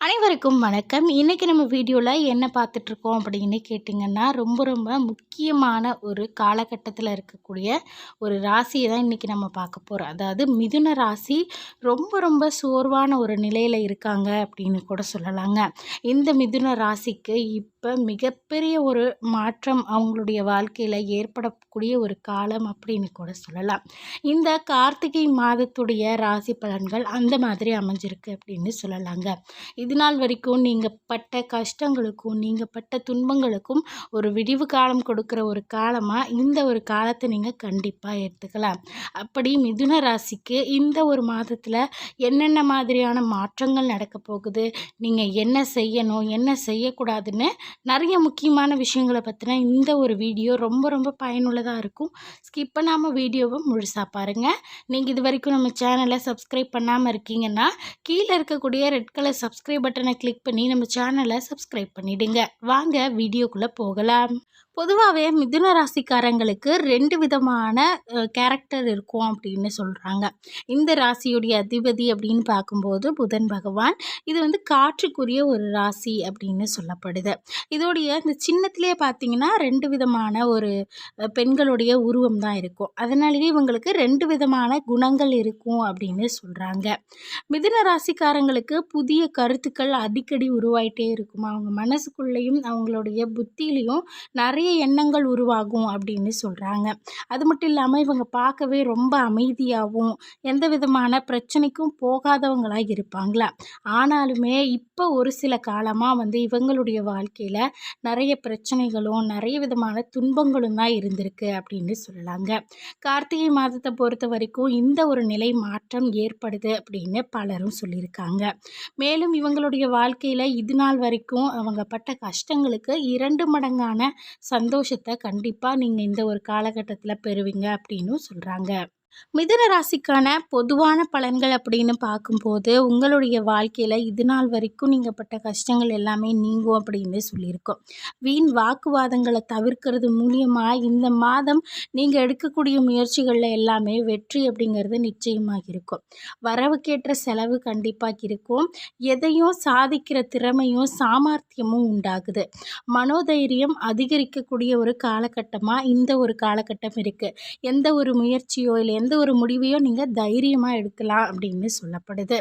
அனைவருக்கும் வணக்கம். இன்றைக்கி நம்ம வீடியோவில் என்ன பார்த்துட்ருக்கோம் அப்படின்னு கேட்டிங்கன்னா ரொம்ப ரொம்ப முக்கியமான ஒரு காலகட்டத்தில் இருக்கக்கூடிய ஒரு ராசியை தான் இன்றைக்கி நம்ம பார்க்க போகிறோம் அதாவது மிதுன ராசி ரொம்ப ரொம்ப சோர்வான ஒரு நிலையில் இருக்காங்க அப்படின்னு கூட சொல்லலாங்க. இந்த மிதுன ராசிக்கு இப் இப்போ மிகப்பெரிய ஒரு மாற்றம் அவங்களுடைய வாழ்க்கையில் ஏற்படக்கூடிய ஒரு காலம் அப்படின்னு கூட சொல்லலாம். இந்த கார்த்திகை மாதத்துடைய ராசி பலன்கள் அந்த மாதிரி அமைஞ்சிருக்கு அப்படின்னு சொல்லலாங்க. இது நாள் வரைக்கும் நீங்கள் பட்ட கஷ்டங்களுக்கும் நீங்கள் பட்ட துன்பங்களுக்கும் ஒரு விடிவு காலம் கொடுக்குற ஒரு காலமாக இந்த ஒரு காலத்தை நீங்கள் கண்டிப்பாக எடுத்துக்கலாம். அப்படி மிதுன ராசிக்கு இந்த ஒரு மாதத்தில் என்னென்ன மாதிரியான மாற்றங்கள் நடக்க போகுது? நீங்கள் என்ன செய்யணும்? என்ன செய்யக்கூடாதுன்னு நிறைய முக்கியமான விஷயங்களை பற்றின இந்த ஒரு வீடியோ ரொம்ப ரொம்ப பயனுள்ளதாக இருக்கும். ஸ்கிப் பண்ணாமல் வீடியோவை முழுசாக பாருங்கள் நீங்கள் இது வரைக்கும் நம்ம சேனலை சப்ஸ்கிரைப் பண்ணாமல் இருக்கீங்கன்னா கீழே இருக்கக்கூடிய ரெட் கலர் சப்ஸ்கிரைப் பட்டனை கிளிக் பண்ணி நம்ம சேனலை சப்ஸ்கிரைப் பண்ணிவிடுங்க வாங்க வீடியோக்குள்ளே போகலாம். பொதுவாகவே மிதுன ராசிக்காரங்களுக்கு ரெண்டு விதமான கேரக்டர் இருக்கும் அப்படின்னு சொல்கிறாங்க இந்த ராசியுடைய அதிபதி அப்படின்னு பார்க்கும்போது புதன் பகவான். இது வந்து காற்றுக்குரிய ஒரு ராசி அப்படின்னு சொல்லப்படுது. இதோடைய இந்த சின்னத்திலே பார்த்தீங்கன்னா ரெண்டு விதமான ஒரு பெண்களுடைய உருவம் தான் இருக்கும். அதனாலேயே இவங்களுக்கு ரெண்டு விதமான குணங்கள் இருக்கும் அப்படின்னு சொல்கிறாங்க மிதுன ராசிக்காரங்களுக்கு புதிய கருத்துக்கள் அடிக்கடி உருவாயிட்டே இருக்கும்? அவங்க மனசுக்குள்ளேயும் அவங்களுடைய புத்தியிலையும் நிறைய எண்ணங்கள் உருவாகும் அப்படின்னு சொல்கிறாங்க அது மட்டும் இல்லாமல் இவங்க பார்க்கவே ரொம்ப அமைதியாகவும் எந்த விதமான பிரச்சனைக்கும் போகாதவங்களாக இருப்பாங்களா? ஆனாலுமே இப்போ ஒரு சில காலமாக வந்து இவங்களுடைய வாழ்க்கையில் நிறைய பிரச்சனைகளும் நிறைய விதமான துன்பங்களும் தான் இருந்திருக்கு அப்படின்னு சொல்லலாங்க. கார்த்திகை மாதத்தை பொறுத்த வரைக்கும் இந்த ஒரு நிலை மாற்றம் ஏற்படுது அப்படின்னு பலரும் சொல்லியிருக்காங்க. மேலும் இவங்களுடைய வாழ்க்கையில் இது நாள் வரைக்கும் அவங்க பட்ட கஷ்டங்களுக்கு இரண்டு மடங்கான சந்தோஷத்தை கண்டிப்பாக நீங்கள் இந்த ஒரு காலகட்டத்தில் பெறுவீங்க அப்படின்னும் சொல்கிறாங்க மிதுன ராசிக்கான பொதுவான பலன்கள் அப்படின்னு பார்க்கும்போது உங்களுடைய வாழ்க்கையில் இது நாள் வரைக்கும் நீங்கள் பட்ட கஷ்டங்கள் எல்லாமே நீங்கும் அப்படின்னு சொல்லியிருக்கோம். வீண் வாக்குவாதங்களை தவிர்க்கிறது மூலியமாக இந்த மாதம் நீங்கள் எடுக்கக்கூடிய முயற்சிகளில் எல்லாமே வெற்றி அப்படிங்கிறது நிச்சயமாக இருக்கும். வரவுக்கேற்ற செலவு கண்டிப்பாக இருக்கும். எதையும் சாதிக்கிற திறமையும் சாமர்த்தியமும் உண்டாகுது. மனோதைரியம் அதிகரிக்கக்கூடிய ஒரு காலகட்டமாக இந்த ஒரு காலகட்டம் இருக்குது எந்த ஒரு முயற்சியோ இல்லை எந்த ஒரு முடிவையும் நீங்கள் தைரியமாக எடுக்கலாம் அப்படின்னு சொல்லப்படுது.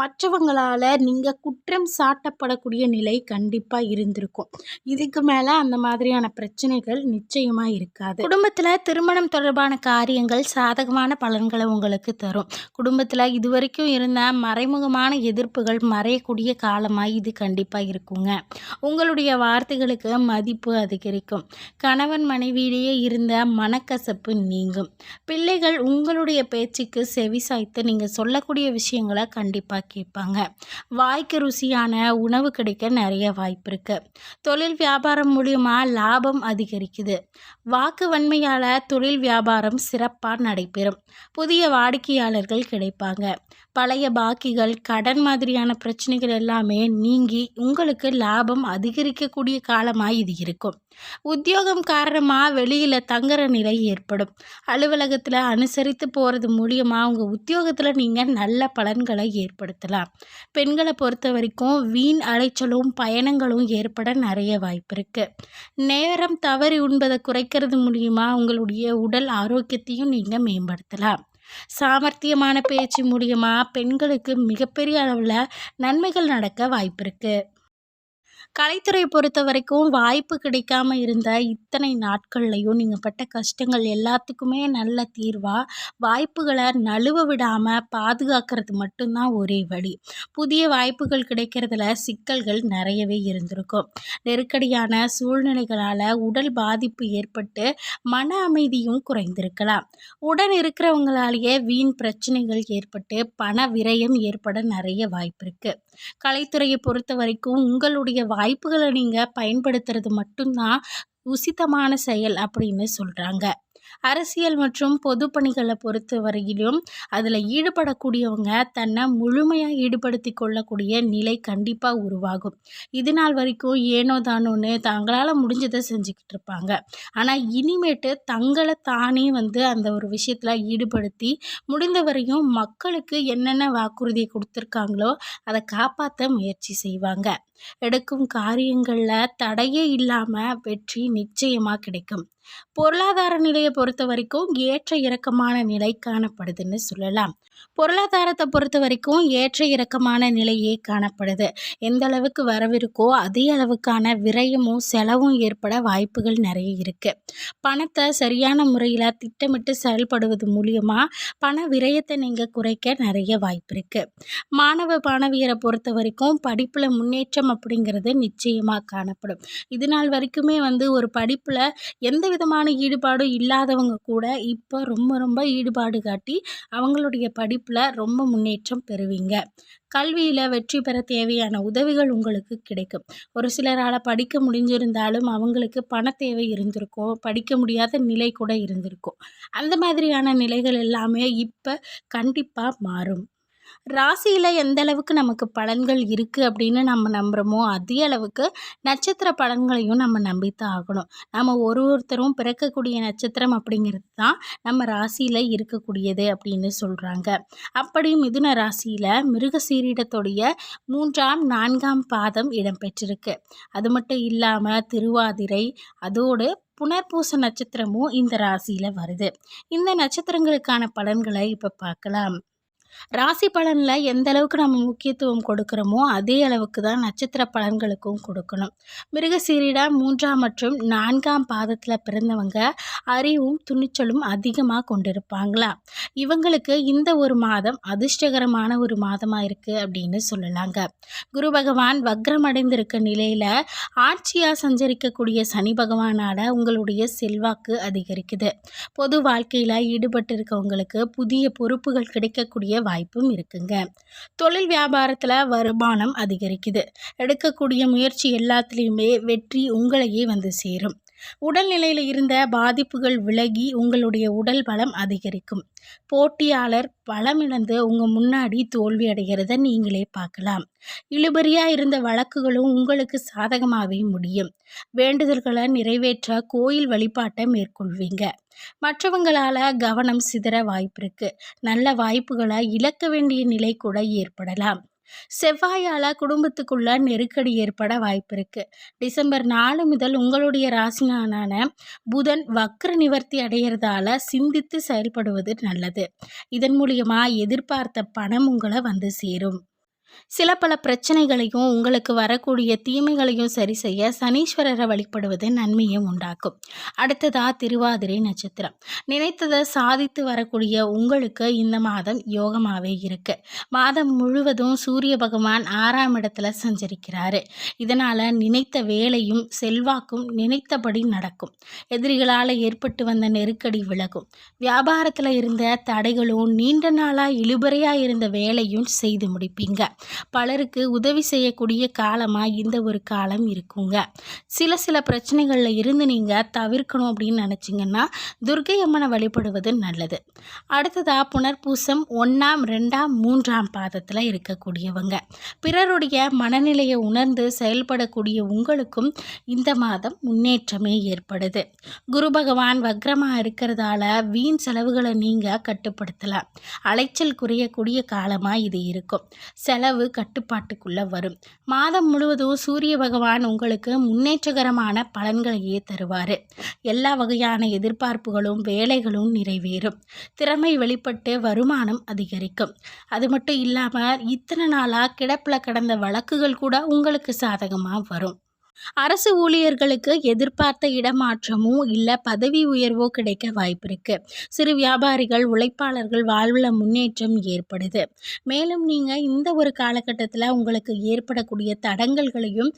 மற்றவங்களால் நீங்கள் குற்றம் சாட்டப்படக்கூடிய நிலை கண்டிப்பாக இருந்திருக்கும். இதுக்கு மேலே அந்த மாதிரியான பிரச்சனைகள் நிச்சயமாக இருக்காது. குடும்பத்தில் திருமணம் தொடர்பான காரியங்கள் சாதகமான பலன்களை உங்களுக்கு தரும். குடும்பத்தில் இது வரைக்கும் இருந்த மறைமுகமான எதிர்ப்புகள் மறையக்கூடிய காலமாக இது கண்டிப்பாக இருக்குங்க. உங்களுடைய வார்த்தைகளுக்கு மதிப்பு அதிகரிக்கும். கணவன் மனைவியிலேயே இருந்த மனக்கசப்பு நீங்கும். பிள்ளைகள் உங்கள் உங்களுடைய பேச்சுக்கு செவி சாய்த்து நீங்கள் சொல்லக்கூடிய விஷயங்களை கண்டிப்பாக கேட்பாங்க. வாய்க்கு ருசியான உணவு கிடைக்க நிறைய வாய்ப்பு இருக்குது தொழில் வியாபாரம் மூலியமாக லாபம் அதிகரிக்குது. வாக்கு வன்மையால் தொழில் வியாபாரம் சிறப்பாக நடைபெறும். புதிய வாடிக்கையாளர்கள் கிடைப்பாங்க. பழைய பாக்கிகள் கடன் மாதிரியான பிரச்சனைகள் எல்லாமே நீங்கி உங்களுக்கு லாபம் அதிகரிக்கக்கூடிய காலமாக இது இருக்கும். உத்தியோகம் காரணமாக வெளியில் தங்குற நிலை ஏற்படும். அலுவலகத்தில் அனுசரித்து போகிறது மூலியமாக உங்கள் உத்தியோகத்தில் நீங்கள் நல்ல பலன்களை ஏற்படுத்தலாம். பெண்களை பொறுத்த வரைக்கும் வீண் அலைச்சலும் பயணங்களும் ஏற்பட நிறைய வாய்ப்பு இருக்குது நேரம் தவறி உண்பதை குறைக்கிறது மூலியமாக உங்களுடைய உடல் ஆரோக்கியத்தையும் நீங்கள் மேம்படுத்தலாம். சாமர்த்தியமான பேச்சு மூலியமாக பெண்களுக்கு மிகப்பெரிய அளவில் நன்மைகள் நடக்க வாய்ப்பு இருக்குது கலைத்துறை பொறுத்த வரைக்கும் வாய்ப்பு கிடைக்காம இருந்த இத்தனை நாட்கள்லையும் நீங்கள் பட்ட கஷ்டங்கள் எல்லாத்துக்குமே நல்ல தீர்வாக வாய்ப்புகளை நழுவ விடாமல் பாதுகாக்கிறது மட்டும்தான் ஒரே வழி. புதிய வாய்ப்புகள் கிடைக்கிறதுல சிக்கல்கள் நிறையவே இருந்திருக்கும். நெருக்கடியான சூழ்நிலைகளால் உடல் பாதிப்பு ஏற்பட்டு மன அமைதியும் குறைந்திருக்கலாம். உடன் இருக்கிறவங்களாலேயே வீண் பிரச்சனைகள் ஏற்பட்டு பண விரயம் ஏற்பட நிறைய வாய்ப்பு இருக்குது கலைத்துறையை பொறுத்த வரைக்கும் உங்களுடைய வாய்ப்புகளை நீங்கள் பயன்படுத்துறது மட்டும்தான் உசிதமான செயல் அப்படின்னு சொல்கிறாங்க அரசியல் மற்றும் பொது பணிகளை பொறுத்த வரையிலும் அதில் ஈடுபடக்கூடியவங்க தன்னை முழுமையாக ஈடுபடுத்தி கொள்ளக்கூடிய நிலை கண்டிப்பாக உருவாகும். இது நாள் வரைக்கும் ஏனோ தானோன்னு தங்களால் முடிஞ்சதை செஞ்சுக்கிட்டு இருப்பாங்க. ஆனால் இனிமேட்டு தங்களை தானே வந்து அந்த ஒரு விஷயத்தில் ஈடுபடுத்தி முடிந்த வரையும் மக்களுக்கு என்னென்ன வாக்குறுதியை கொடுத்துருக்காங்களோ அதை காப்பாற்ற முயற்சி செய்வாங்க. எடுக்கும் காரியங்களில் தடையே இல்லாமல் வெற்றி நிச்சயமாக கிடைக்கும். பொருளாதார நிலையை பொறுத்த வரைக்கும் ஏற்ற இறக்கமான நிலை காணப்படுதுன்னு சொல்லலாம். பொருளாதாரத்தை பொறுத்த வரைக்கும் ஏற்ற இறக்கமான நிலையே காணப்படுது. எந்த அளவுக்கு வரவிருக்கோ அதே அளவுக்கான விரயமும் செலவும் ஏற்பட வாய்ப்புகள் நிறைய இருக்குது பணத்தை சரியான முறையில் திட்டமிட்டு செயல்படுவது மூலியமாக பண விரயத்தை நீங்கள் குறைக்க நிறைய வாய்ப்பு இருக்குது மாணவ மாணவியரை பொறுத்த வரைக்கும் படிப்பில் முன்னேற்றம் அப்படிங்கிறது நிச்சயமாக காணப்படும். இது நாள் வரைக்குமே வந்து ஒரு படிப்பில் எந்த விதமான ஈடுபாடும் இல்லாதவங்க கூட இப்போ ரொம்ப ரொம்ப ஈடுபாடு காட்டி அவங்களுடைய படிப்பில் ரொம்ப முன்னேற்றம் பெறுவீங்க. கல்வியில் வெற்றி பெற தேவையான உதவிகள் உங்களுக்கு கிடைக்கும். ஒரு சிலரால் படிக்க முடிஞ்சிருந்தாலும் அவங்களுக்கு பண தேவை இருந்திருக்கும். படிக்க முடியாத நிலை கூட இருந்திருக்கும். அந்த மாதிரியான நிலைகள் எல்லாமே இப்போ கண்டிப்பாக மாறும். ராசியில் எந்த அளவுக்கு நமக்கு பலன்கள் இருக்குது அப்படின்னு நம்ம நம்புகிறோமோ அதே அளவுக்கு நட்சத்திர பலன்களையும் நம்ம நம்பித்தான் ஆகணும். நம்ம ஒரு ஒருத்தரும் பிறக்கக்கூடிய நட்சத்திரம் அப்படிங்கிறது தான் நம்ம ராசியில் இருக்கக்கூடியது அப்படின்னு சொல்கிறாங்க அப்படி மிதுன ராசியில் மிருகசீரிடத்துடைய மூன்றாம் நான்காம் பாதம் இடம்பெற்றிருக்கு. அது மட்டும் இல்லாமல் திருவாதிரை அதோடு புனர்பூச நட்சத்திரமும் இந்த ராசியில் வருது. இந்த நட்சத்திரங்களுக்கான பலன்களை இப்போ பார்க்கலாம். ராசி பலனில் எந்த அளவுக்கு நம்ம முக்கியத்துவம் கொடுக்குறோமோ அதே அளவுக்கு தான் நட்சத்திர பலன்களுக்கும் கொடுக்கணும். மிருகசீரிடா மூன்றாம் மற்றும் நான்காம் பாதத்தில் பிறந்தவங்க அறிவும் துணிச்சலும் அதிகமாக கொண்டிருப்பாங்களா? இவங்களுக்கு இந்த ஒரு மாதம் அதிர்ஷ்டகரமான ஒரு மாதமாக இருக்குது அப்படின்னு சொல்லலாங்க. குரு பகவான் வக்ரம் அடைந்திருக்க நிலையில் ஆட்சியாக சஞ்சரிக்கக்கூடிய சனி பகவானால் உங்களுடைய செல்வாக்கு அதிகரிக்குது. பொது வாழ்க்கையில் ஈடுபட்டு இருக்கவங்களுக்கு புதிய பொறுப்புகள் கிடைக்கக்கூடிய வாய்ப்பும் இருக்குங்க. தொழில் வியாபாரத்தில் வருமானம் அதிகரிக்குது. எடுக்கக்கூடிய முயற்சி எல்லாத்துலேயுமே வெற்றி உங்களையே வந்து சேரும். உடல்நிலையில் இருந்த பாதிப்புகள் விலகி உங்களுடைய உடல் பலம் அதிகரிக்கும். போட்டியாளர் பலமிழந்து உங்கள் முன்னாடி தோல்வி அடைகிறத நீங்களே பார்க்கலாம். இழுபறியாக இருந்த வழக்குகளும் உங்களுக்கு சாதகமாகவே முடியும். வேண்டுதல்களை நிறைவேற்ற கோயில் வழிபாட்டை மேற்கொள்வீங்க. மற்றவங்களால் கவனம் சிதற வாய்ப்பு இருக்குது நல்ல வாய்ப்புகளை இழக்க வேண்டிய நிலை கூட ஏற்படலாம். செவ்வாயால் குடும்பத்துக்குள்ள நெருக்கடி ஏற்பட வாய்ப்பு இருக்குது டிசம்பர் நாலு முதல் உங்களுடைய ராசினான புதன் வக்ர நிவர்த்தி அடையிறதால சிந்தித்து செயல்படுவது நல்லது. இதன் மூலியமாக எதிர்பார்த்த பணம் உங்களை வந்து சேரும். சில பல பிரச்சனைகளையும் உங்களுக்கு வரக்கூடிய தீமைகளையும் சரி செய்ய சனீஸ்வரரை வழிபடுவது நன்மையும் உண்டாக்கும். அடுத்ததா திருவாதிரை நட்சத்திரம். நினைத்ததை சாதித்து வரக்கூடிய உங்களுக்கு இந்த மாதம் யோகமாகவே இருக்கு. மாதம் முழுவதும் சூரிய பகவான் ஆறாம் இடத்துல சஞ்சரிக்கிறாரு. இதனால் நினைத்த வேலையும் செல்வாக்கும் நினைத்தபடி நடக்கும். எதிரிகளால் ஏற்பட்டு வந்த நெருக்கடி விலகும். வியாபாரத்தில் இருந்த தடைகளும் நீண்ட நாளாக இழுபறையாக இருந்த வேலையும் செய்து முடிப்பீங்க. பலருக்கு உதவி செய்யக்கூடிய காலமாக இந்த ஒரு காலம் இருக்குங்க. சில சில பிரச்சனைகளில் இருந்து நீங்கள் தவிர்க்கணும் அப்படின்னு நினச்சிங்கன்னா துர்கை அம்மனை வழிபடுவது நல்லது. அடுத்ததாக புனர்பூசம் ஒன்றாம் ரெண்டாம் மூன்றாம் பாதத்தில் இருக்கக்கூடியவங்க. பிறருடைய மனநிலையை உணர்ந்து செயல்படக்கூடிய உங்களுக்கும் இந்த மாதம் முன்னேற்றமே ஏற்படுது. குரு பகவான் வக்ரமாக இருக்கிறதால வீண் செலவுகளை நீங்கள் கட்டுப்படுத்தலாம். அலைச்சல் குறையக்கூடிய காலமாக இது இருக்கும். செலவு செலவு கட்டுப்பாட்டுக்குள்ளே வரும். மாதம் முழுவதும் சூரிய பகவான் உங்களுக்கு முன்னேற்றகரமான பலன்களையே தருவார். எல்லா வகையான எதிர்பார்ப்புகளும் வேலைகளும் நிறைவேறும். திறமை வெளிப்பட்டு வருமானம் அதிகரிக்கும். அது மட்டும் இல்லாமல் இத்தனை நாளாக கிடப்பில் கடந்த வழக்குகள் கூட உங்களுக்கு சாதகமாக வரும். அரசு ஊழியர்களுக்கு எதிர்பார்த்த இடமாற்றமோ இல்லை பதவி உயர்வோ கிடைக்க வாய்ப்பு இருக்கு சிறு வியாபாரிகள் உழைப்பாளர்கள் வாழ்வில் முன்னேற்றம் ஏற்படுது. மேலும் நீங்கள் இந்த ஒரு காலகட்டத்தில் உங்களுக்கு ஏற்படக்கூடிய தடங்கல்களையும்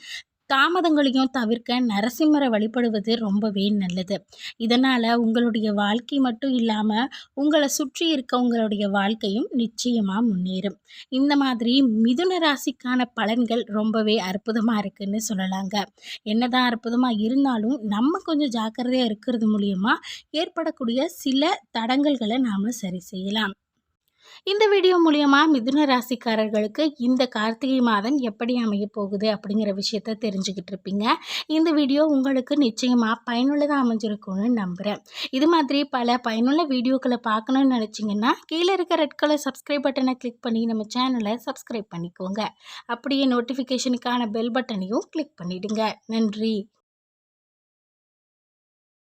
தாமதங்களையும் தவிர்க்க நரசிம்மரை வழிபடுவது ரொம்பவே நல்லது. இதனால் உங்களுடைய வாழ்க்கை மட்டும் இல்லாமல் உங்களை சுற்றி இருக்க உங்களுடைய வாழ்க்கையும் நிச்சயமாக முன்னேறும். இந்த மாதிரி மிதுன ராசிக்கான பலன்கள் ரொம்பவே அற்புதமாக இருக்குன்னு சொல்லலாங்க. என்னதான் அற்புதமாக இருந்தாலும் நம்ம கொஞ்சம் ஜாக்கிரதையாக இருக்கிறது மூலியமாக ஏற்படக்கூடிய சில தடங்கல்களை நாம் சரி செய்யலாம். இந்த வீடியோ மூலியமாக மிதுன ராசிக்காரர்களுக்கு இந்த கார்த்திகை மாதம் எப்படி அமைய போகுது அப்படிங்கிற விஷயத்த தெரிஞ்சுக்கிட்டு இருப்பீங்க. இந்த வீடியோ உங்களுக்கு நிச்சயமாக பயனுள்ளதாக அமைஞ்சிருக்கும்னு நம்புகிறேன் இது மாதிரி பல பயனுள்ள வீடியோக்களை பார்க்கணுன்னு நினச்சிங்கன்னா கீழே இருக்க ரெட் கலர் சப்ஸ்கிரைப் பட்டனை கிளிக் பண்ணி நம்ம சேனலை சப்ஸ்கிரைப் பண்ணிக்கோங்க. அப்படியே நோட்டிஃபிகேஷனுக்கான பெல் பட்டனையும் கிளிக் பண்ணிவிடுங்க நன்றி.